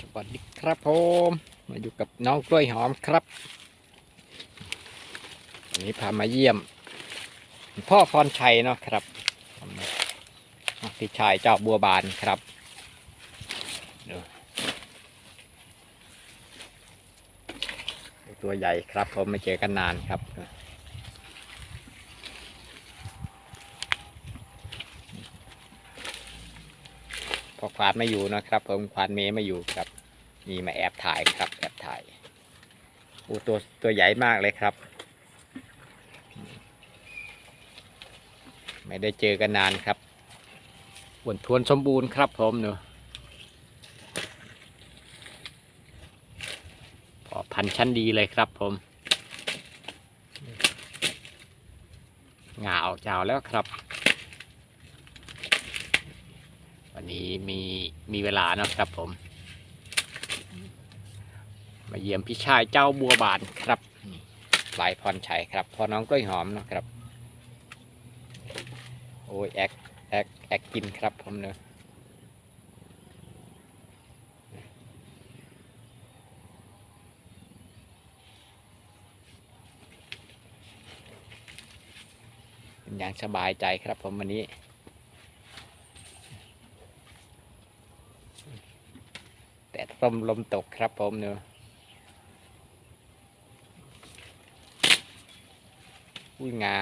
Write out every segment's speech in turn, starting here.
สวัสดีครับผมมาอยู่กับน้องกล้วยหอมครับวันนี้พามาเยี่ยม พ่อพรชัยเนาะครับพี่ชายเจ้าบัวบานครับตัวใหญ่ครับผมไม่เจอกันนานครับ พอควานไม่อยู่นะครับ ผมควานเมย์ไม่อยู่ครับ มีมาแอบถ่ายครับ แอบถ่ายโอ้ตัวตัวใหญ่มากเลยครับ ไม่ได้เจอกันนานครับอ้วนทวนสมบูรณ์ครับผมเนอะพอพันชั้นดีเลยครับผมงาออกจาวแล้วครับ วั นี้มีมีเวลาเนะครับผม มาเยี่ยมพี่ชายเจ้าบัวบานครับหลายพรชัยครับพอน้องกล้วยหอมนะครับ โอ้ยแอกแอกแอกกินครับผมเนอะอย่างสบายใจครับผมวันนี้ แต่ลมลมตกครับผมเนอะอุ้ยงา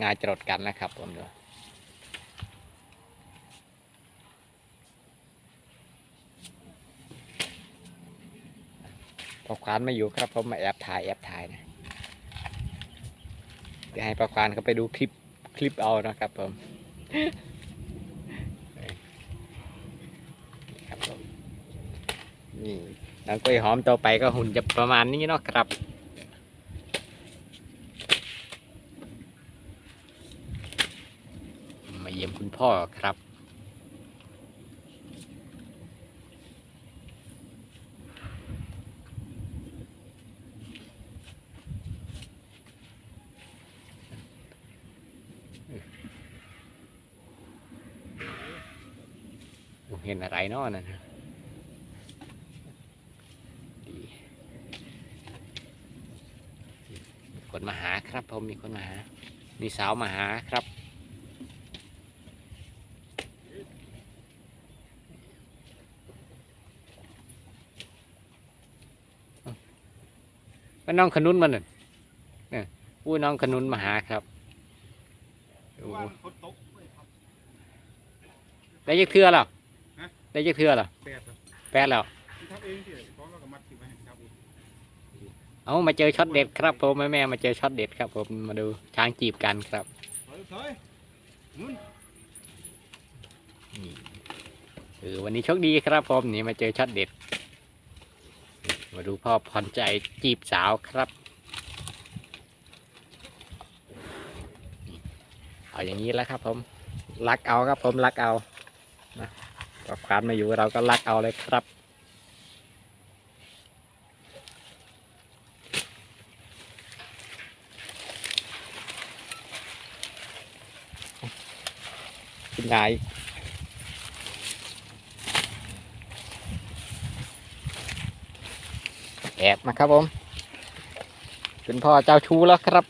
งาจรดกันนะครับผมเนอะปะควานไม่อยู่ครับผมมาแอบถ่ายแอบถ่ายนะเดี๋ยวให้ปะควานเขาไปดูคลิปคลิปเอานะครับผม ครับผม นี่น้องกล้วยหอมต่อไปก็หุ่นจะประมาณนี้เนาะครับมาเยี่ยมคุณพ่อครับเห็นอะไรเนาะนั่นน่ะดีมี คนมาหาครับผมมีคนมาหา มีสาวมาหาครับว่าน้องขนุนมันน่ะเนี่ยอู้น้องขนุนมาหาครับโอ้ว่าฝนตกเว้ยครับได้ยักเทือแล้วฮะได้ยักเทือแล้วแปดครับแปดแล้วที่ทำเองที่พร้อมแล้ว ก็มัดที่ไว้ให้ครับเอามาเจอช็อตเด็ดครับผมแม่แม่มาเจอช็อตเด็ดครับผมมาดูช้างจีบกันครับเฮ้ยเฮ้ยนุ่นนี่เออวันนี้โชคดีครับผมนี่มาเจอช็อตเด็ด มาดูพ่อพรใจจีบสาวครับนี่เอาอย่างนี้แล้วครับ ผมรักเอาครับผมรักเอานะพอควานมาอยู่เราก็รักเอาเลยครับ เป็นไงแอบนะครับผมเป็นพ่อเจ้าชู้แล้วครับ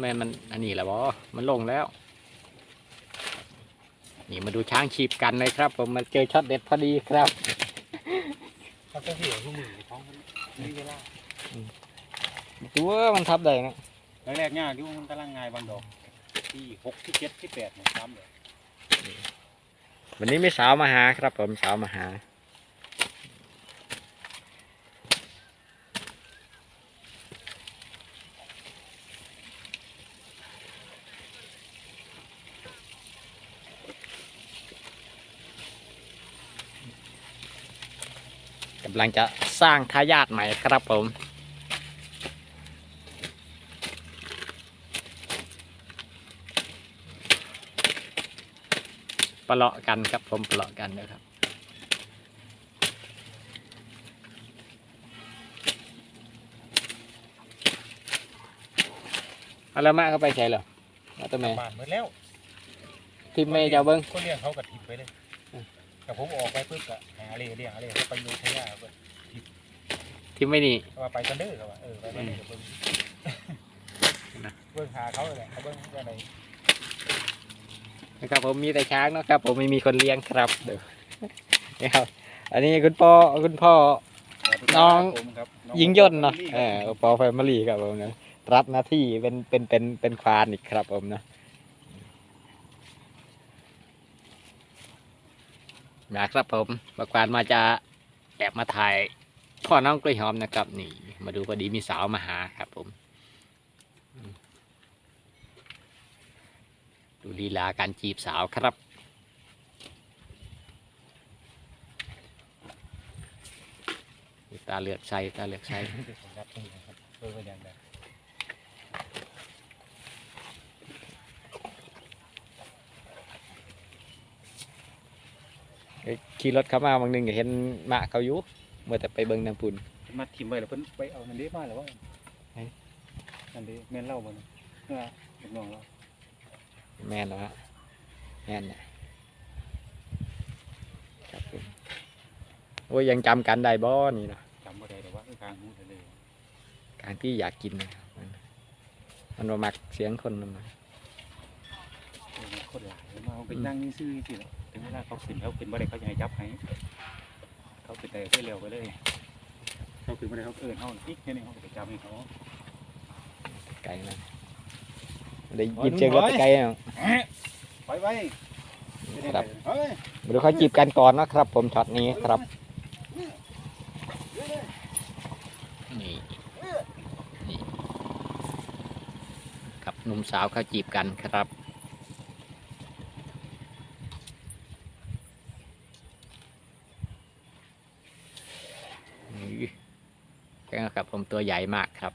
แม่มันอันนี้แหละบอมันลงแล้ว นี่มาดูช้างฉีบกันเลยครับ ผมมาเจอช็อตเด็ดพอดีครับเขาจะเหี่ยวทุกมือท้องมันมีเวลา ดูว่ามันทับได้นะแรกๆง่ายดูมันกำลังง่ายบางดอกที่หกที่เจ็ดที่แปดเนี่ยซ้ำเลยวันนี้มีสาวมาหาครับผมสาวมาหากำลังจะสร้างทายาทใหม่ครับผม ปะเลาะกันครับผมปะเลาะกันนะครับ เอาแล้วมาเข้าไปใช่เหรอเอาตัวแม่บ้านหมดแล้วทีมแม่จะเอาเบิ้งคนเลี้ยงเขาก็ทิมไปเลยอืมแต่ผมออกไปปุ๊บก็หาเลยเลี้ยงอะไรเขาไปอยู่ที่ย่าเพิ่นทีมไม่นี่เขาว่าไปกันเด้อเขาว่าเออไปกันเด้อเบิ่งนะเบิ่งหาเขาเลยแหละเขาเบิ่งว่าอะไร นะครับผมมีแต่ช้างเนาะครับ ผมไม่มีคนเลี้ยงครับเดี๋ยวนี่ครับ อันนี้คุณพ่อคุณพ่อ น้องผมครับน้อยิงย่นต์เนาะเออปอแฟมิลี่ครับผมนะรับหน้าที่เป็นเป็นเป็นเป็นควานอีกครับผมนะนะครับผมปควานมาจะแอบมาถ่ายพ่อน้องกล้วยหอมนะครับ นี่ มาดูพอดีมีสาวมาหาครับผมอืมดู ลีลาการจีบสาวครับตาเลือกใส่ตาเลือกใส่ครับนี่นะครับเบิ่งว่าอย่างไรขี่รถเข้ามาบางหนึงก็เห็นหมาเขาอยู่เมื่อแต่ไปเบิ่งน้ำปุ่นมาทิมไว้แล้วเพิ่นไปเอานันเด้มาแล้วว่าไหนนันเด้แม่นเล่าบ่นะเมื่อลูกน้องเรา แม่นแล้วฮะแม่นน่ะครับผมโอ้ยยังจำกันได้บ่นี่นะจำบ่ได้แต่ว่าคือกลางหูทะเลการที่อยากกินนะครับมันมันมามักเสียงคนมันมาเออมันคนหลายมาเขาไปนั่งนี่ซื่อๆสิเนาะถึงเวลาเขาขึ้นเขาขึ้นบ่ได้เขาจะให้จับให้เขาขึ้นได้ให้เร็วไปเลยเขาขึ้นบ่ได้เขาเอิ้นเฮาอีกแค่นี้เขาก็ไปจับให้เขาไกลนะ ได้ยินเสียงรถไกลๆอะไปไว้ครับเฮ้ยมาดูเขาจีบกันก่อนนะครับ ผมช็อตนี้ครับนี่นี่ครับหนุ่มสาวเขาจีบกันครับนี่ก็ครับผมตัวใหญ่มากครับ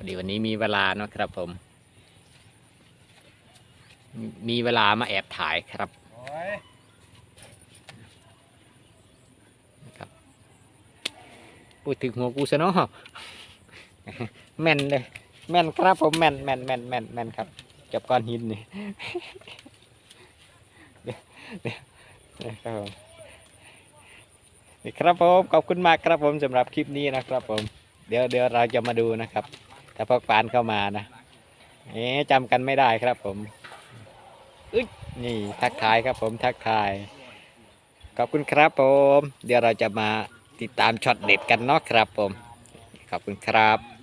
อดีวันนี้มีเวลาเนาะครับผมมีมีเวลามาแอบถ่ายครับโอ้ยนะครับพูดถึงหัวกูซะเนาะแม่นเลยแม่นครับผมแม่นแม่นแม่นแม่นแม่นครับกับก้อนหินนี่เดี๋ยวเดี๋ยวเดี๋ยวครับผมนี่ครับผมขอบคุณมากครับผมสำหรับคลิปนี้นะครับผม เดี๋ยวเดี๋ยวเราจะมาดูนะครับ ถ้าพวกปานเข้ามานะเอ๊จำกันไม่ได้ครับผมอึ๊นี่ทักทายครับผมทักทาย ขอบคุณครับผม เดี๋ยวเราจะมาติดตามช็อตเด็ดกันเนาะครับผม ขอบคุณครับ